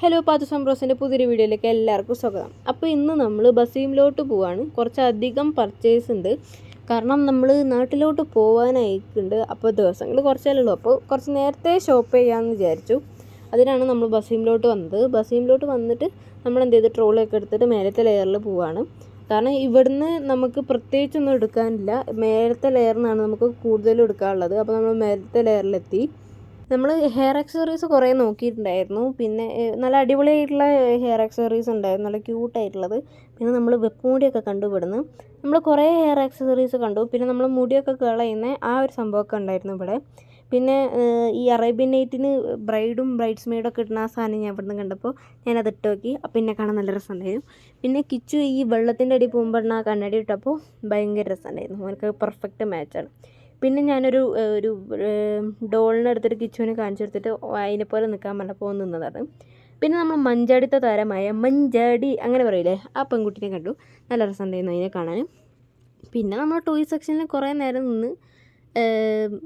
Hello പാത്തു സംബ്രോസിന്റെ പുതിയൊരു വീഡിയോയിലേക്ക് എല്ലാവർക്കും സ്വാഗതം. അപ്പോൾ ഇന്ന് നമ്മൾ ബസീമിലോട്ട് പോവാണ്. കുറച്ചധികം പർച്ചേസ് ഉണ്ട്. കാരണം നമ്മൾ നാട്ടിലോട്ട് പോകാനായിട്ടുണ്ട് അപ്പോൾ ദിവസങ്ങൾ കുറച്ചല്ലുള്ളൂ അപ്പോൾ കുറച്ച് നേരത്തെ ഷോപ്പ് ചെയ്യാമെന്ന് വിചാരിച്ചു. അതിനാണ് നമ്മൾ ബസീമിലോട്ട് വന്നത്. ബസീമിലോട്ട് വന്നിട്ട് നമ്മൾ എന്ത് ചെയ്ത്? ട്രോളൊക്കെ എടുത്തിട്ട് മേലത്തെ ലെയറിൽ പോവാണ്. കാരണം ഇവിടുന്ന് നമുക്ക് പ്രത്യേകിച്ചൊന്നും എടുക്കാനില്ല. മേലത്തെ ലെയറിനാണ് നമുക്ക് കൂടുതലും എടുക്കാനുള്ളത്. അപ്പോൾ നമ്മൾ മേലത്തെ ലെയറിലെത്തി നമ്മൾ ഹെയർ ആക്സസറീസ് കുറേ നോക്കിയിട്ടുണ്ടായിരുന്നു. പിന്നെ നല്ല അടിപൊളിയായിട്ടുള്ള ഹെയർ ആക്സസറീസ് ഉണ്ടായിരുന്നു. നല്ല ക്യൂട്ടായിട്ടുള്ളത് പിന്നെ നമ്മൾ വെപ്പുമുടിയൊക്കെ കണ്ടുപിടുന്നു. നമ്മൾ കുറേ ഹെയർ ആക്സസറീസ് കണ്ടു. പിന്നെ നമ്മൾ മുടിയൊക്കെ കളയുന്ന ആ ഒരു സംഭവമൊക്കെ ഉണ്ടായിരുന്നു ഇവിടെ. പിന്നെ ഈ അറേബ്യൻ നൈറ്റിന് ബ്രൈഡും ബ്രൈഡ്സ് മെയ്ഡും ഒക്കെ ഇടുന്ന ആ സാധനം ഞാൻ ഇവിടുന്ന് കണ്ടപ്പോൾ ഞാനത് ഇട്ട് നോക്കി. അപ്പം എന്നെ കാണാൻ നല്ല രസമുണ്ടായിരുന്നു. പിന്നെ കിച്ചു ഈ വെള്ളത്തിന്റെ അടി പോകുമ്പോൾ ആ കണ്ണടി ഇട്ടപ്പോൾ ഭയങ്കര രസമുണ്ടായിരുന്നു. അവനക്ക് പെർഫെക്റ്റ് മാച്ചാണ് പിന്നെ ഞാനൊരു ഒരു ഡോളിനെ എടുത്തിട്ട് കിച്ചുവിനെ കാണിച്ചു കൊടുത്തിട്ട് അതിനെ പോലെ നിൽക്കാൻ പറഞ്ഞപ്പോൾ നിന്നതാണ്. പിന്നെ നമ്മൾ മഞ്ചാടിത്തെ താരമായ മഞ്ചാടി അങ്ങനെ പറയില്ലേ ആ പെൺകുട്ടിനെ കണ്ടു. നല്ല രസമുണ്ടായിരുന്നു അതിനെ കാണാൻ. പിന്നെ നമ്മൾ ടോയ് സെക്ഷനിൽ കുറേ നേരം നിന്ന്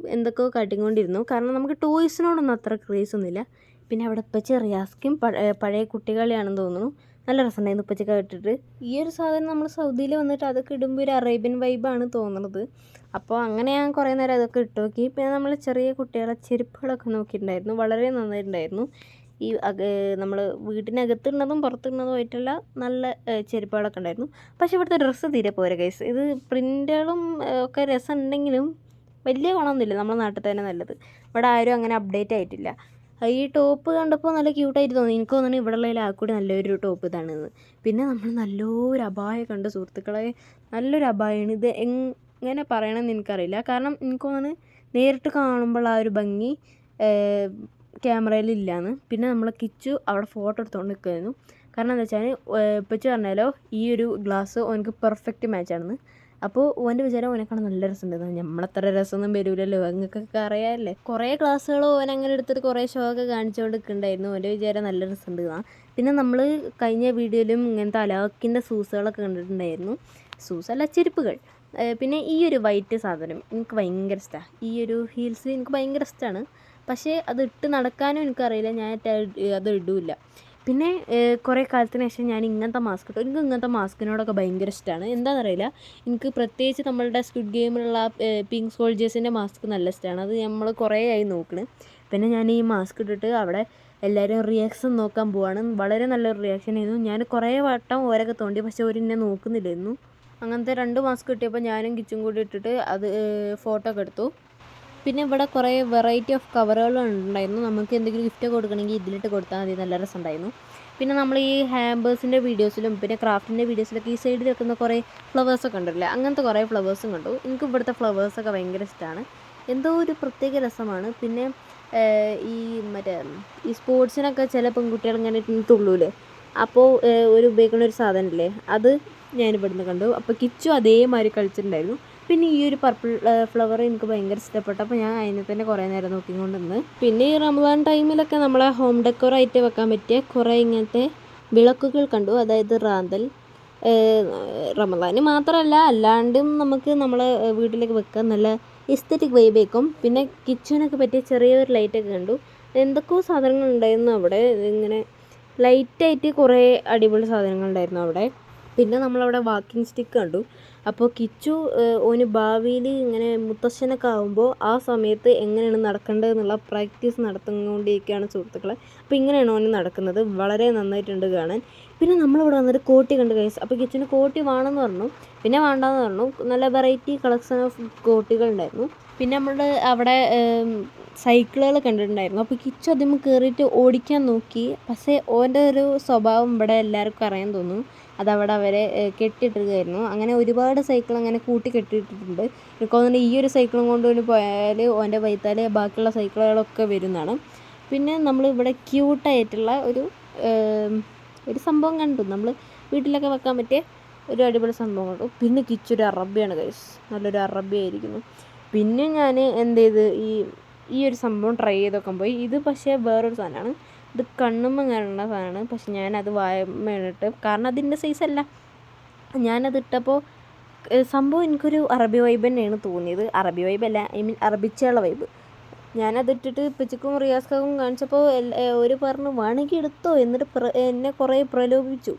എന്തൊക്കെ കാട്ടിക്കൊണ്ടിരുന്നു. കാരണം നമുക്ക് ടോയ്സിനോടൊന്നും അത്ര ക്രേസ് ഒന്നുമില്ല പിന്നെ അവിടെ ഇപ്പം ചെറിയ പഴ- പഴയ കുട്ടികളെയാണെന്ന് തോന്നുന്നു. നല്ല രസമുണ്ടായിരുന്നു ഉപ്പച്ചക്ക ഇട്ടിട്ട് ഈ ഒരു സാധനം നമ്മൾ സൗദിയിൽ വന്നിട്ട് അതൊക്കെ ഇടുമ്പോൾ ഒരു അറേബ്യൻ വൈബാണ് തോന്നുന്നത് അപ്പോൾ അങ്ങനെ ഞാൻ കുറേ നേരം അതൊക്കെ ഇട്ട് നോക്കി പിന്നെ നമ്മൾ ചെറിയ കുട്ടികളെ ചെരുപ്പുകളൊക്കെ നോക്കിയിട്ടുണ്ടായിരുന്നു. വളരെ നന്നായിട്ടുണ്ടായിരുന്നു. ഈ നമ്മൾ വീട്ടിനകത്തുള്ളതും പുറത്തുള്ളതുമായിട്ടുള്ള നല്ല ഏഹ്, ചെരുപ്പുകളൊക്കെ ഉണ്ടായിരുന്നു. പക്ഷേ ഇവിടുത്തെ ഡ്രസ്സ് തീരെ പോരാ കേസ് ഇത് പ്രിന്റുകളും ഒക്കെ രസമുണ്ടെങ്കിലും വലിയ ഗുണമൊന്നുമില്ല. നമ്മുടെ നാട്ടിൽ തന്നെ നല്ലത്. ഇവിടെ ആരും അങ്ങനെ അപ്ഡേറ്റ് ആയിട്ടില്ല. ഈ ടോപ്പ് കണ്ടപ്പോൾ നല്ല ക്യൂട്ടായിട്ട് തോന്നി. എനിക്ക് തോന്നുന്നു ഇവിടെ ഉള്ളതിൽ ആ കൂടി നല്ലൊരു ടോപ്പ് ഇതാണെന്ന്. പിന്നെ നമ്മൾ നല്ലൊരു അപായം കണ്ട് സുഹൃത്തുക്കളെ നല്ലൊരു അപായമാണ് ഇത് എങ്ങനെ പറയണമെന്ന് എനിക്കറിയില്ല. കാരണം എനിക്ക് തോന്നുന്നു നേരിട്ട് കാണുമ്പോൾ ആ ഒരു ഭംഗി ക്യാമറയിൽ ഇല്ലാന്ന്. പിന്നെ നമ്മൾ കിച്ചു അവിടെ ഫോട്ടോ എടുത്തുകൊണ്ട് നിൽക്കുമായിരുന്നു കാരണം എന്താ വെച്ചാൽ ഇപ്പച്ചു പറഞ്ഞാലോ ഈ ഒരു ഗ്ലാസ് ഓനക്ക് പെർഫെക്റ്റ് മാച്ചാണെന്ന് അപ്പോൾ ഓന്റെ വിചാരം ഓനെക്കാണ് നല്ല രസമുണ്ടെന്ന് നമ്മളത്ര രസമൊന്നും വരൂലല്ലോ. അങ്ങക്കൊക്കെ അറിയാമല്ലേ കുറേ ക്ലാസ്സുകൾ ഓൻ അങ്ങനെ എടുത്തിട്ട് കുറേ ഷോ ഒക്കെ കാണിച്ചുകൊണ്ട് ഓന്റെ വിചാരം നല്ല രസമുണ്ട് എന്നാ പിന്നെ നമ്മൾ കഴിഞ്ഞ വീഡിയോയിലും ഇങ്ങനത്തെ അലാക്കിന്റെ സൂസുകളൊക്കെ കണ്ടിട്ടുണ്ടായിരുന്നു. സൂസല്ല ചെരുപ്പുകൾ. പിന്നെ ഈ ഒരു വൈറ്റ് സാധനം എനിക്ക് ഭയങ്കര ഇഷ്ടമാണ് ഈ ഒരു ഹീൽസ് എനിക്ക് ഭയങ്കര ഇഷ്ടമാണ് പക്ഷേ അത് ഇട്ട് നടക്കാനും എനിക്കറിയില്ല. ഞാൻ അത് ഇടില്ല പിന്നെ കുറേ കാലത്തിന് ശേഷം ഞാൻ ഇങ്ങനത്തെ മാസ്ക് ഇട്ടു. എനിക്ക് ഇങ്ങനത്തെ മാസ്കിനോടൊക്കെ ഭയങ്കര ഇഷ്ടമാണ് എന്താണെന്നറിയില്ല എനിക്ക് പ്രത്യേകിച്ച് നമ്മളുടെ സ്ക്വിഡ് ഗെയിമിലുള്ള പിങ്ക് സോൾജേഴ്സിന്റെ മാസ്ക് നല്ല ഇഷ്ടമാണ് അത് നമ്മൾ കുറേ ആയി നോക്കണ്. പിന്നെ ഞാൻ ഈ മാസ്ക് ഇട്ടിട്ട് അവിടെ എല്ലാവരും റിയാക്ഷൻ നോക്കാൻ പോവാണ്. വളരെ നല്ലൊരു റിയാക്ഷൻ ആയിരുന്നു. ഞാൻ കുറേ വട്ടം ഓരൊക്കെ തോണ്ടി പക്ഷേ അവർ എന്നെ നോക്കുന്നില്ലായിരുന്നു. അങ്ങനത്തെ രണ്ട് മാസ്ക് കിട്ടിയപ്പോൾ ഞാനും കിച്ചും കൂടി ഇട്ടിട്ട് അത് ഫോട്ടോ ഒക്കെ എടുത്തു. പിന്നെ ഇവിടെ കുറേ വെറൈറ്റി ഓഫ് കവറുകൾ ഉണ്ടായിരുന്നു നമുക്ക് എന്തെങ്കിലും ഗിഫ്റ്റ് കൊടുക്കണമെങ്കിൽ ഇതിലിട്ട് കൊടുത്താൽ മതി. നല്ല രസമുണ്ടായിരുന്നു. പിന്നെ നമ്മൾ ഈ ഹാമ്പേഴ്സിന്റെ വീഡിയോസിലും പിന്നെ ക്രാഫ്റ്റിന്റെ വീഡിയോസിലൊക്കെ ഈ സൈഡിൽ വെക്കുന്ന കുറേ ഫ്ലവേഴ്സൊക്കെ ഉണ്ടല്ലേ? അങ്ങനത്തെ കുറേ ഫ്ലവേഴ്സും കണ്ടു. എനിക്ക് ഇവിടുത്തെ ഫ്ലവേഴ്സൊക്കെ ഭയങ്കര ഇഷ്ടമാണ് എന്തോ ഒരു പ്രത്യേക രസമാണ്. പിന്നെ ഈ മറ്റേ ഈ സ്പോർട്സിനൊക്കെ ചില പെൺകുട്ടികൾ ഇങ്ങനെ തുള്ളൂല്ലേ തുള്ളൂലേ അപ്പോൾ ഒരു ഉപയോഗിക്കുന്ന ഒരു സാധനമില്ലേ? അത് ഞാൻ ഇവിടുന്ന് കണ്ടു. അപ്പോൾ കിച്ചു അതേമാതിരി കളിച്ചിട്ടുണ്ടായിരുന്നു. പിന്നെ ഈ ഒരു പർപ്പിൾ ഫ്ലവർ എനിക്ക് ഭയങ്കര ഇഷ്ടപ്പെട്ടു. അപ്പോൾ ഞാൻ അതിനെ തന്നെ കുറേ നേരം നോക്കിക്കൊണ്ട് നിന്ന് പിന്നെ ഈ റമദാൻ ടൈമിലൊക്കെ നമ്മളെ ഹോം ഡെക്കോർ ആയിട്ട് വെക്കാൻ പറ്റിയ കുറേ ഇങ്ങനത്തെ വിളക്കുകൾ കണ്ടു. അതായത് റാന്തൽ. റമദാന് മാത്രമല്ല അല്ലാണ്ടും നമുക്ക് നമ്മളെ വീട്ടിലേക്ക് വെക്കാൻ നല്ല എസ്തറ്റിക് വൈബേക്കും പിന്നെ കിച്ചണൊക്കെ പറ്റിയ ചെറിയൊരു ലൈറ്റൊക്കെ കണ്ടു. എന്തൊക്കെയോ സാധനങ്ങൾ ഉണ്ടായിരുന്നു അവിടെ. ഇങ്ങനെ ലൈറ്റായിട്ട് കുറേ അടിപൊളി സാധനങ്ങൾ ഉണ്ടായിരുന്നു അവിടെ. പിന്നെ നമ്മളവിടെ വാക്കിംഗ് സ്റ്റിക്ക് കണ്ടു. അപ്പോൾ കിച്ചു ഓന് ഭാവിയിൽ ഇങ്ങനെ മുത്തശ്ശനൊക്കെ ആകുമ്പോൾ ആ സമയത്ത് എങ്ങനെയാണ് നടക്കേണ്ടത് എന്നുള്ള പ്രാക്ടീസ് നടത്തുകൊണ്ടിരിക്കുകയാണ് സുഹൃത്തുക്കളെ. അപ്പോൾ ഇങ്ങനെയാണ് ഓന് നടക്കുന്നത്. വളരെ നന്നായിട്ടുണ്ട് കാണാൻ. പിന്നെ നമ്മളിവിടെ വന്നിട്ട് കോട്ടി കണ്ട് കഴിച്ച് അപ്പോൾ കിച്ചുവിന് കോട്ടി വേണമെന്ന് പറഞ്ഞു. പിന്നെ വേണ്ടാന്ന് പറഞ്ഞു. നല്ല വെറൈറ്റി കളക്ഷൻ ഓഫ് കോട്ടികൾ ഉണ്ടായിരുന്നു. പിന്നെ നമ്മുടെ അവിടെ സൈക്കിളുകൾ കണ്ടിട്ടുണ്ടായിരുന്നു. അപ്പോൾ കിച്ചു അതിന് കയറിയിട്ട് ഓടിക്കാൻ നോക്കി. പക്ഷേ ഓന്റെ ഒരു സ്വഭാവം ഇവിടെ എല്ലാവർക്കും അറിയാൻ തോന്നുന്നു അതവിടെ അവരെ ഏഹ്, അങ്ങനെ ഒരുപാട് സൈക്കിൾ അങ്ങനെ കൂട്ടി കെട്ടിയിട്ടിട്ടുണ്ട്. എനിക്ക് തോന്നുന്നു ഈ ഒരു സൈക്കിളും കൊണ്ട് ഓന് പോയാൽ ഓന്റെ വൈത്താൽ ബാക്കിയുള്ള സൈക്കിളുകളൊക്കെ വരുന്നതാണ്. പിന്നെ നമ്മൾ ഇവിടെ ക്യൂട്ടായിട്ടുള്ള ഒരു ഒരു സംഭവം കണ്ടു. നമ്മൾ വീട്ടിലൊക്കെ വെക്കാൻ പറ്റിയ ഒരു അടിപൊളി സംഭവം കണ്ടു. പിന്നെ കിച്ചൊരു അറബിയാണ് കൈസ് നല്ലൊരു അറബി ആയിരിക്കുന്നു. പിന്നെ ഞാൻ എന്ത് ചെയ്ത്? ഈ ഈ ഒരു സംഭവം ട്രൈ ചെയ്ത് നോക്കാൻ പോയി. ഇത് പക്ഷേ വേറൊരു സാധനമാണ്. ഇത് കണ്ണുമ്മ കാണുന്ന സാധനമാണ്. പക്ഷെ ഞാനത് വായമ്മയിട്ട് കാരണം അതിന്റെ സൈസല്ല ഞാനത് ഇട്ടപ്പോൾ സംഭവം എനിക്കൊരു അറബി വൈബ് തന്നെയാണ് തോന്നിയത്. അറബി വൈബ് അല്ല ഐ മീൻ അറബിച്ചുള്ള വൈബ് ഞാനതിട്ടിട്ട് പിച്ചിക്കും റിയാസ്ക്കും കാണിച്ചപ്പോൾ ഒരു പറഞ്ഞു വേണമെങ്കിൽ എടുത്തോ എന്നിട്ട് എന്നെ കുറേ പ്രലോഭിപ്പിച്ചു.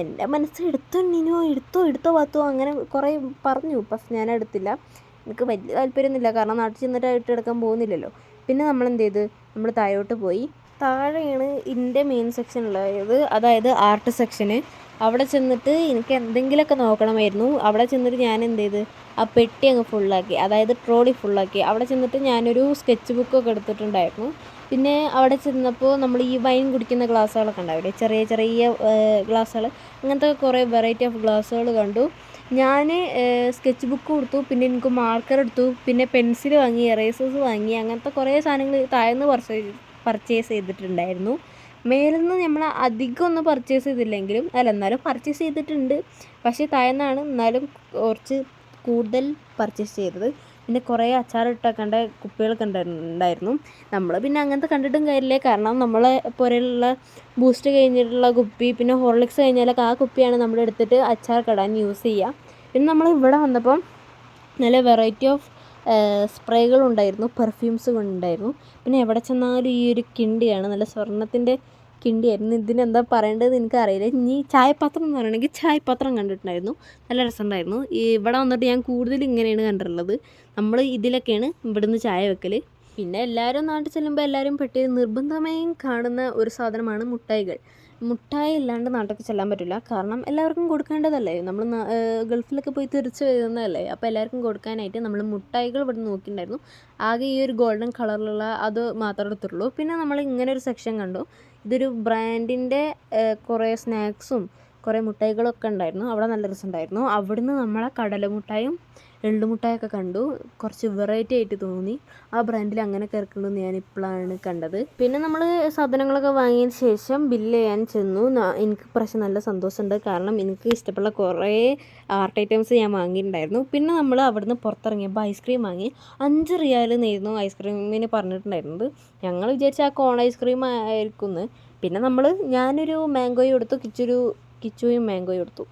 എന്റെ മനസ്സ് എടുത്തോ നിനോ എടുത്തോ എടുത്തോ പത്തോ അങ്ങനെ കുറേ പറഞ്ഞു. പക്ഷെ ഞാൻ എടുത്തില്ല എനിക്ക് വലിയ താല്പര്യമൊന്നുമില്ല കാരണം നാട്ടിൽ ചെന്നിട്ട് ഇട്ടെടുക്കാൻ പോകുന്നില്ലല്ലോ. പിന്നെ നമ്മൾ എന്ത് ചെയ്ത് നമ്മൾ താഴോട്ട് പോയി. താഴെയാണ് ഇതിന്റെ മെയിൻ സെക്ഷൻ ഉള്ളത്. അതായത് ആർട്ട് സെക്ഷന് അവിടെ ചെന്നിട്ട് എനിക്ക് എന്തെങ്കിലുമൊക്കെ നോക്കണമായിരുന്നു. അവിടെ ചെന്നിട്ട് ഞാൻ എന്ത് ചെയ്ത്? ആ പെട്ടി അങ്ങ് ഫുള്ളാക്കി അതായത് ട്രോളി ഫുള്ളാക്കി അവിടെ ചെന്നിട്ട് ഞാനൊരു സ്കെച്ച് ബുക്കൊക്കെ എടുത്തിട്ടുണ്ടായിരുന്നു. പിന്നെ അവിടെ ചെന്നപ്പോൾ നമ്മൾ ഈ വൈൻ കുടിക്കുന്ന ഗ്ലാസ്സുകളൊക്കെ ഉണ്ടാവില്ലേ? ചെറിയ ചെറിയ ഗ്ലാസ്സുകൾ അങ്ങനത്തെ കുറേ വെറൈറ്റി ഓഫ് ഗ്ലാസ്സുകൾ കണ്ടു. ഞാൻ സ്കെച്ച് ബുക്ക് കൊടുത്തു. പിന്നെ എനിക്ക് മാർക്കർ എടുത്തു. പിന്നെ പെൻസിൽ വാങ്ങി എറേസേഴ്സ് വാങ്ങി അങ്ങനത്തെ കുറേ സാധനങ്ങൾ താഴ്ന്ന് പർച്ചേസ് പർച്ചേസ് ചെയ്തിട്ടുണ്ടായിരുന്നു. മേലിൽ നിന്ന് നമ്മൾ അധികം ഒന്നും പർച്ചേസ് ചെയ്തില്ലെങ്കിലും അല്ല എന്നാലും പർച്ചേസ് ചെയ്തിട്ടുണ്ട്. പക്ഷേ താഴ്ന്നാണ്. എന്നാലും കുറച്ച് കൂടുതൽ പർച്ചേസ് ചെയ്തത്. പിന്നെ കുറേ അച്ചാറിട്ടൊക്കെ കുപ്പികളൊക്കെ ഉണ്ടായിരുന്നു. നമ്മൾ പിന്നെ അങ്ങനത്തെ കണ്ടിട്ടും കാര്യമില്ല. കാരണം നമ്മളെ പോലെയുള്ള ബൂസ്റ്റ് കഴിഞ്ഞിട്ടുള്ള കുപ്പി പിന്നെ ഹോർലിക്സ് കഴിഞ്ഞാലൊക്കെ ആ കുപ്പിയാണ് നമ്മൾ എടുത്തിട്ട് അച്ചാർ കടാൻ യൂസ് ചെയ്യുക പിന്നെ നമ്മൾ ഇവിടെ വന്നപ്പം നല്ല വെറൈറ്റി ഓഫ് സ്പ്രേകളുണ്ടായിരുന്നു പെർഫ്യൂംസ് ഉണ്ടായിരുന്നു പിന്നെ എവിടെ ചെന്നാലും ഈ ഒരു കിണ്ടിയാണ് നല്ല സ്വർണത്തിന്റെ കിണ്ടിയായിരുന്നു. ഇതിനെന്താ പറയേണ്ടതെന്ന് എനിക്കറിയില്ല. ഇനി ചായപാത്രം എന്ന് പറയണമെങ്കിൽ ചായപാത്രം കണ്ടിട്ടുണ്ടായിരുന്നു. നല്ല രസമുണ്ടായിരുന്നു. ഇവിടെ വന്നിട്ട് ഞാൻ കൂടുതൽ ഇങ്ങനെയാണ് കണ്ടിട്ടുള്ളത്. നമ്മൾ ഇതിലൊക്കെയാണ് ഇവിടുന്ന് ചായ വെക്കൽ പിന്നെ എല്ലാവരും നാട്ടിൽ ചെല്ലുമ്പോൾ എല്ലാവരും പെട്ടി നിർബന്ധമായും കാണുന്ന ഒരു സാധനമാണ് മുട്ടായികൾ. മുട്ടായി ഇല്ലാണ്ട് നാട്ടിലേക്ക് ചെല്ലാൻ പറ്റില്ല. കാരണം എല്ലാവർക്കും കൊടുക്കേണ്ടതല്ലേ? നമ്മൾ ഗൾഫിലൊക്കെ പോയി തിരിച്ച് വരുന്നതല്ലേ അപ്പോൾ എല്ലാവർക്കും കൊടുക്കാനായിട്ട് നമ്മൾ മുട്ടായികൾ ഇവിടെ നോക്കിയിട്ടുണ്ടായിരുന്നു. ആകെ ഈ ഒരു ഗോൾഡൻ കളറിലുള്ള അത് മാത്രമേ എടുത്തുള്ളൂ പിന്നെ നമ്മൾ ഇങ്ങനെ ഒരു സെക്ഷൻ കണ്ടു. ഇതൊരു ബ്രാൻഡിന്റെ കുറേ സ്നാക്സും കുറേ മുട്ടായികളൊക്കെ ഉണ്ടായിരുന്നു. അവിടെ നല്ല രസമുണ്ടായിരുന്നു. അവിടുന്ന് നമ്മളെ കടല മുട്ടായും എള്ളുമുട്ടായൊക്കെ കണ്ടു. കുറച്ച് വെറൈറ്റി ആയിട്ട് തോന്നി. ആ ബ്രാൻഡിൽ അങ്ങനെ കിടക്കുന്നുണ്ടെന്ന് ഞാൻ ഇപ്പോഴാണ് കണ്ടത്. പിന്നെ നമ്മൾ സാധനങ്ങളൊക്കെ വാങ്ങിയതിന് ശേഷം ബില്ല് ചെയ്യാൻ ചെന്നു. എനിക്ക് പ്രാവശ്യം നല്ല സന്തോഷമുണ്ട്. കാരണം എനിക്ക് ഇഷ്ടപ്പെട്ട കുറേ ആർട്ട് ഐറ്റംസ് ഞാൻ വാങ്ങിയിട്ടുണ്ടായിരുന്നു. പിന്നെ നമ്മൾ അവിടുന്ന് പുറത്തിറങ്ങിയപ്പോൾ ഐസ്ക്രീം വാങ്ങി. അഞ്ച് റിയാലെന്നായിരുന്നു ഐസ്ക്രീമിന് പറഞ്ഞിട്ടുണ്ടായിരുന്നത്. ഞങ്ങൾ വിചാരിച്ച ആ കോൺ ഐസ്ക്രീം ആയിരിക്കും പിന്നെ നമ്മൾ ഞാനൊരു മാംഗോയും എടുത്തു. കിച്ചൊരു കിച്ചുവും മാംഗോയും എടുത്തു.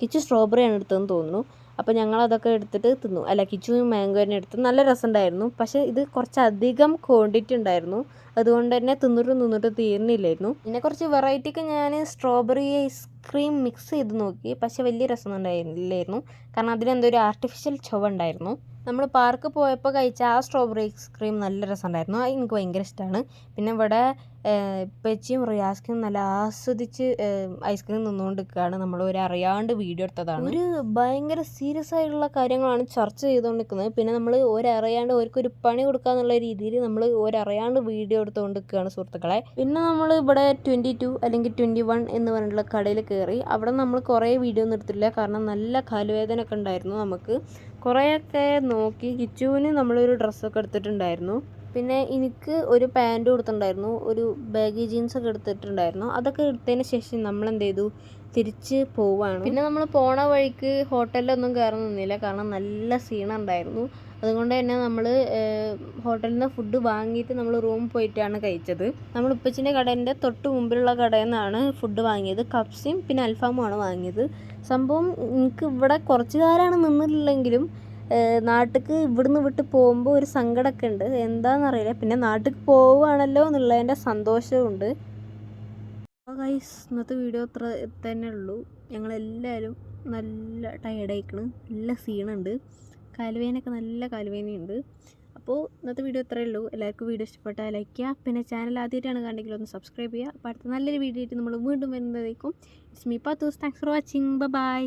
കിച്ചു സ്ട്രോബെറിയാണ് എടുത്തതെന്ന് തോന്നുന്നു. അപ്പോൾ ഞങ്ങൾ അതൊക്കെ എടുത്തിട്ട് തിന്നു. അല്ല കിച്ചുവും മാംഗോ തന്നെ എടുത്തു നല്ല രസമുണ്ടായിരുന്നു. പക്ഷേ ഇത് കുറച്ചധികം ക്വാണ്ടിറ്റി ഉണ്ടായിരുന്നു. അതുകൊണ്ട് തന്നെ തിന്നിട്ട് തിന്നിട്ട് തീർന്നില്ലായിരുന്നു പിന്നെ കുറച്ച് വെറൈറ്റിക്ക് ഞാൻ സ്ട്രോബെറി ഐസ്ക്രീം മിക്സ് ചെയ്ത് നോക്കി. പക്ഷേ വലിയ രസം ഉണ്ടായിരുന്നില്ലായിരുന്നു. കാരണം അതിനെന്തോ ഒരു ആർട്ടിഫിഷ്യൽ ചുവ ഉണ്ടായിരുന്നു നമ്മൾ പാർക്ക് പോയപ്പോൾ കഴിച്ച ആ സ്ട്രോബെറി ഐസ്ക്രീം നല്ല രസമുണ്ടായിരുന്നു. അത് എനിക്ക് ഭയങ്കര ഇഷ്ടമാണ്. പിന്നെ ഇവിടെ ഇപ്പച്ചിയും റിയാസ്ക്കും നല്ല ആസ്വദിച്ച് ഐസ്ക്രീം നിന്നുകൊണ്ട് നിൽക്കുകയാണ് നമ്മൾ ഒരു അറിയാണ്ട് വീഡിയോ എടുത്തതാണ്. ഒരു ഭയങ്കര സീരിയസ് ആയിട്ടുള്ള കാര്യങ്ങളാണ് ചർച്ച ചെയ്തുകൊണ്ട് നിൽക്കുന്നത് പിന്നെ നമ്മൾ ഒരറിയാണ്ട് ഒരു പണി കൊടുക്കാന്നുള്ള രീതിയിൽ നമ്മൾ ഒരറിയാണ്ട് വീഡിയോ എടുത്തുകൊണ്ട് നിൽക്കുകയാണ് സുഹൃത്തുക്കളെ. പിന്നെ നമ്മൾ ഇവിടെ ട്വന്റി ടു അല്ലെങ്കിൽ ട്വന്റി വൺ എന്ന് പറഞ്ഞിട്ടുള്ള കടയിൽ കയറി അവിടെ നമ്മൾ കുറേ വീഡിയോ ഒന്നും എടുത്തില്ല കാരണം നല്ല കാലുവേദന ഒക്കെ ഉണ്ടായിരുന്നു നമുക്ക്. കുറേയൊക്കെ നോക്കി. കിച്ചുവിന് നമ്മളൊരു ഡ്രസ്സൊക്കെ എടുത്തിട്ടുണ്ടായിരുന്നു. പിന്നെ എനിക്ക് ഒരു പാന്റും കൊടുത്തിട്ടുണ്ടായിരുന്നു. ഒരു ബാഗി ജീൻസൊക്കെ എടുത്തിട്ടുണ്ടായിരുന്നു. അതൊക്കെ എടുത്തതിന് ശേഷം നമ്മൾ എന്ത് ചെയ്തു തിരിച്ച് പോവുകയാണ് പിന്നെ നമ്മൾ പോണ വഴിക്ക് ഹോട്ടലിലൊന്നും കയറി നിന്നില്ല. കാരണം നല്ല സീണുണ്ടായിരുന്നു അതുകൊണ്ട് തന്നെ നമ്മൾ ഹോട്ടലിൽ നിന്ന് ഫുഡ് വാങ്ങിയിട്ട് നമ്മൾ റൂം പോയിട്ടാണ് കഴിച്ചത്. നമ്മൾ ഉപ്പച്ചിന്റെ കടേന്റെ തൊട്ട് മുമ്പിലുള്ള കടയിൽ നിന്നാണ് ഫുഡ് വാങ്ങിയത്. കപ്സിയും പിന്നെ അൽഫാമുമാണ് വാങ്ങിയത്. സംഭവം എനിക്ക് ഇവിടെ കുറച്ച് കാലമാണ് നിന്നിട്ടില്ലെങ്കിലും നാട്ടിലേക്ക് ഇവിടുന്ന് വിട്ട് പോകുമ്പോൾ ഒരു സങ്കടമൊക്കെ ഉണ്ട് എന്താണെന്നറിയില്ല പിന്നെ നാട്ടിൽ പോവുകയാണല്ലോ എന്നുള്ളതിന്റെ സന്തോഷമുണ്ട് അപ്പോൾ ഗൈസ് ഇന്നത്തെ വീഡിയോ അത്ര തന്നെ ഉള്ളൂ. ഞങ്ങളെല്ലാവരും നല്ല ടയർഡായിക്കണ് നല്ല സീണുണ്ട് കാലുവേനൊക്കെ നല്ല കാലുവേനയുണ്ട് അപ്പോൾ ഇന്നത്തെ വീഡിയോ ഇത്രയേ ഉള്ളൂ. എല്ലാവർക്കും വീഡിയോ ഇഷ്ടപ്പെട്ടാൽ ലൈക്ക് ചെയ്യുക പിന്നെ ചാനൽ ആദ്യമായിട്ടാണ് കണ്ടെങ്കിൽ ഒന്ന് സബ്സ്ക്രൈബ് ചെയ്യുക അപ്പോൾ അടുത്ത നല്ലൊരു വീഡിയോ ആയിട്ട് നമ്മൾ വീണ്ടും വരുന്നതായിരിക്കും. It's me Pathus thanks for watching bye